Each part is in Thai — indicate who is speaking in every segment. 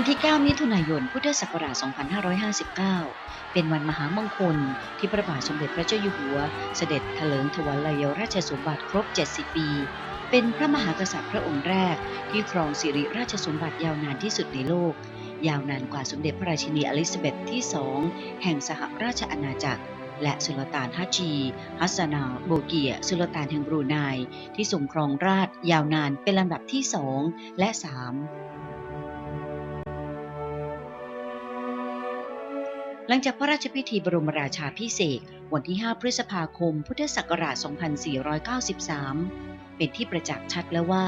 Speaker 1: วันที่ 9 มิถุนายน พุทธศักราช 2559 เป็นวันมหามงคล ที่พระบาทสมเด็จพระเจ้าอยู่หัว เสด็จถลิงถวัลยราชสมบัติครบ 70 ปี เป็นพระมหากษัตริย์พระองค์แรก ที่ครองสิริราชสมบัติยาวนานที่สุดในโลก ยาวนานกว่าสมเด็จพระราชินีอลิซาเบธที่2แห่งสหราชอาณาจักร และสุลต่านฮัจจีฮัสซานาโบเกีย สุลต่านแห่งบรูไนที่ทรงครองราชย์ยาวนานเป็นลำดับที่2และ3 หลังจากพระราชพิธีบรมราชาพิเศษวันที่ 5 พฤษภาคม พุทธศักราช 2493 เป็นที่ประจักษ์ชัดแล้วว่า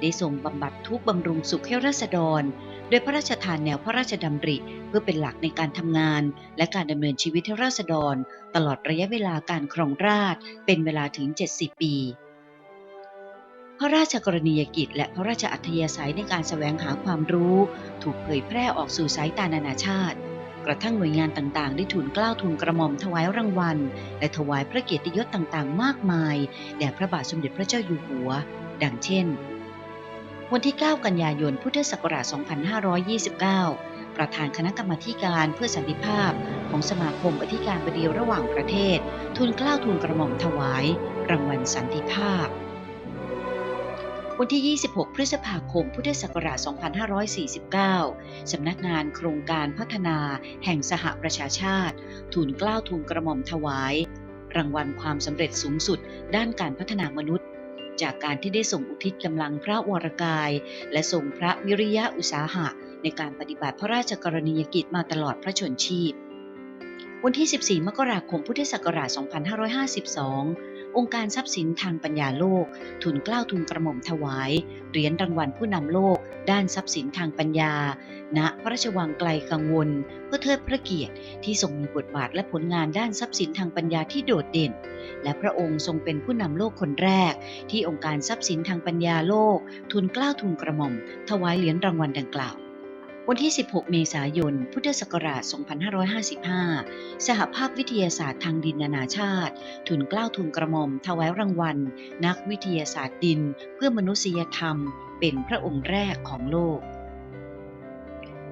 Speaker 1: ได้ทรงบำบัดทุกบำรุงสุขให้ราษฎร โดยพระราชทานแนวพระราชดำริ เพื่อเป็นหลักในการทำงาน และการดำเนินชีวิตให้ราษฎร ตลอดระยะเวลาการครองราชเป็นเวลาถึง 70 ปีพระราชกรณียกิจและพระราชอัธยาศัยในการแสวงหาความรู้ ถูกเผยแพร่ออกสู่สายตานานาชาติ ระทั่งหน่วยงานต่างๆ ได้ทูลเกล้าทูลกระหม่อมถวายรางวัล และถวายพระเกียรติยศต่างๆ มากมาย แด่พระบาทสมเด็จพระเจ้าอยู่หัว ดังเช่น วันที่ 9 กันยายน พุทธศักราช 2529 ประธานคณะกรรมาการเพื่อสันติภาพ ของสมาคมอธิการบดีระหว่างประเทศ ทูลเกล้าทูลกระหม่อมถวาย รางวัลสันติภาพ วันที่ 26 พฤษภาคม พุทธศักราช 2549 สำนักงานโครงการพัฒนาแห่งสหประชาชาติ ทูลเกล้าทูลกระหม่อมถวาย รางวัลความสำเร็จสูงสุดด้านการพัฒนามนุษย์ จากการที่ได้ส่งอุทิศกำลังพระวรกาย และส่งพระวิริยะอุตสาหะ ในการปฏิบัติพระราชกรณียกิจมาตลอดพระชนชีพวันที่ 14 มกราคม พุทธศักราช 2552 องค์การทรัพย์สินทางปัญญาโลก ทุนกล้าวทุนกระหม่อมถวาย เหรียญรางวัลผู้นำโลก ด้านทรัพย์สินทางปัญญา ณ พระราชวังไกลกังวล เพื่อเทิดพระเกียรติที่ทรงมีบทบาทและผลงานด้านทรัพย์สินทางปัญญาที่โดดเด่น และพระองค์ทรงเป็นผู้นำโลกคนแรก ที่องค์การทรัพย์สินทางปัญญาโลก ทุนกล้าวทุนกระหม่อม ถวายเหรียญรางวัลดังกล่าว วันที่ 16 เมษายน พุทธศักราช 2555 สหภาพวิทยาศาสตร์ทางดินนานาชาติ ทุนกล้าวทุนกระหม่อมถวายรางวัล นักวิทยาศาสตร์ดิน เพื่อมนุษยธรรม เป็นพระองค์แรกของโลก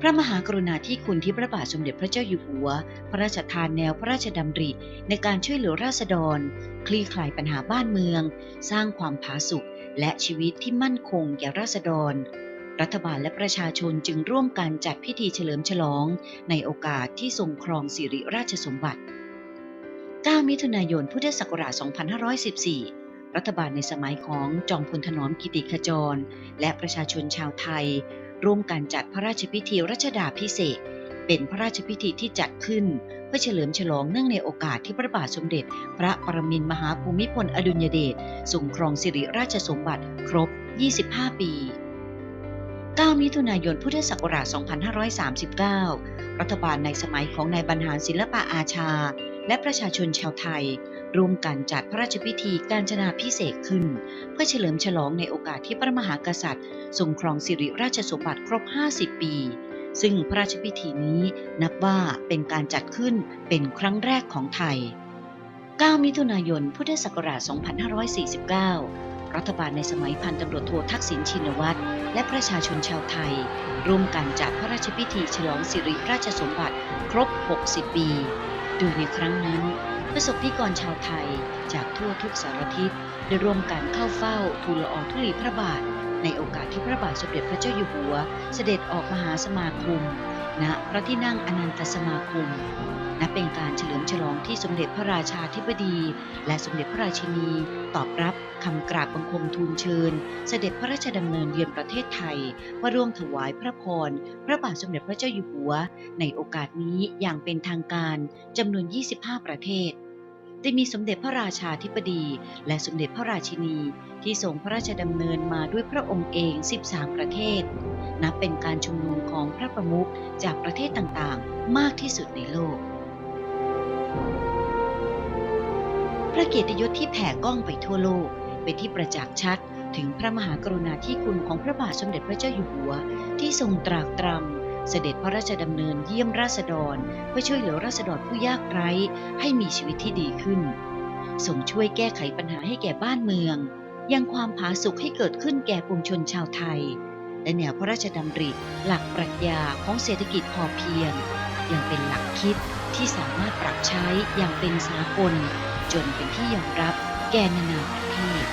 Speaker 1: พระมหากรุณาธิคุณที่พระบาทสมเด็จพระเจ้าอยู่หัว พระราชทานแนวพระราชดำริ ในการช่วยเหลือราษฎร คลี่คลายปัญหาบ้านเมือง สร้างความผาสุกและชีวิตที่มั่นคงแก่ราษฎร รัฐบาลและประชาชนจึงร่วมกันจัดพิธีเฉลิมฉลอง ในโอกาสที่ทรงครองสิริราชสมบัติ 9 มิถุนายน พุทธศักราช 2514 รัฐบาลในสมัยของจอมพลถนอมกิติขจร และประชาชนชาวไทย ร่วมกันจัดพระราชพิธีรัชดาพิเศษ เป็นพระราชพิธีที่จัดขึ้น เพื่อเฉลิมฉลองเนื่องในโอกาสที่พระบาทสมเด็จ พระปรมินมหาภูมิพลอดุลยเดชทรงครองสิริราชสมบัติครบ 25 ปี 9 มิถุนายน พุทธศักราช 2539 รัฐบาลในสมัยของนายบรรหารศิลปะอาชา และประชาชนชาวไทย ร่วมกันจัดพระราชพิธีการจนาพิเศษขึ้น เพื่อเฉลิมฉลองในโอกาสที่พระมหากษัตริย์ ทรงครองสิริราชสมบัติครบ 50 ปี ซึ่งพระราชพิธีนี้นับว่าเป็นการจัดขึ้นเป็นครั้งแรกของไทย 9 มิถุนายน พุทธศักราช 2549 รัฐบาลในสมัยพันตำรวจโททักษิณชินวัตร และประชาชนชาวไทย ร่วมกันจัดพระราชพิธีฉลองสิริราชสมบัติครบ 60 ปี โดยในครั้งนั้น ประสบนิกรชาวไทยจากทั่วทุกสารทิศได้ร่วมกันเข้าเฝ้าทูลละอองธุลีพระบาท ในโอกาสที่พระบาทสมเด็จพระเจ้าอยู่หัว เสด็จออกมหาสมาคม ณพระที่นั่งอนันตสมาคมนับเป็นการเฉลิมฉลองที่สมเด็จพระราชาธิบดี และสมเด็จพระราชินี ตอบรับคำกราบบังคมทูลเชิญ เสด็จพระราชดำเนินเยือนประเทศไทยว่าร่วมถวายพระพร พระบาทสมเด็จพระเจ้าอยู่หัว ในโอกาสนี้อย่างเป็นทางการจำนวน 25 ประเทศ ได้มีสมเด็จพระราชาธิบดี และสมเด็จพระราชินี ที่ทรงพระราชดำเนินมาด้วยพระองค์เอง 13 ประเทศ นับเป็นการชุมนุมของพระประมุขจากประเทศต่างๆ มากที่สุดในโลก พระเกียรติยศที่แผ่กล้องไปทั่วโลก เป็นที่ประจักษ์ชัดถึงพระมหากรุณาธิคุณของพระบาทสมเด็จพระเจ้าอยู่หัว ที่ทรงตรากตรำ เสด็จพระราชดำเนินเยี่ยมราษฎร เพื่อช่วยเหลือราษฎรผู้ยากไร้ให้มีชีวิตที่ดีขึ้นทรงช่วยแก้ไขปัญหาให้แก่บ้านเมือง ยังความผาสุกให้เกิดขึ้นแก่ปวงชนชาวไทย และแนวพระราชดำริ หลักปรัชญาของเศรษฐกิจพอเพียง ยังเป็นหลักคิดที่สามารถปรับใช้อย่างเป็นสากล จนเป็นที่ยอมรับแก่นานาประเทศ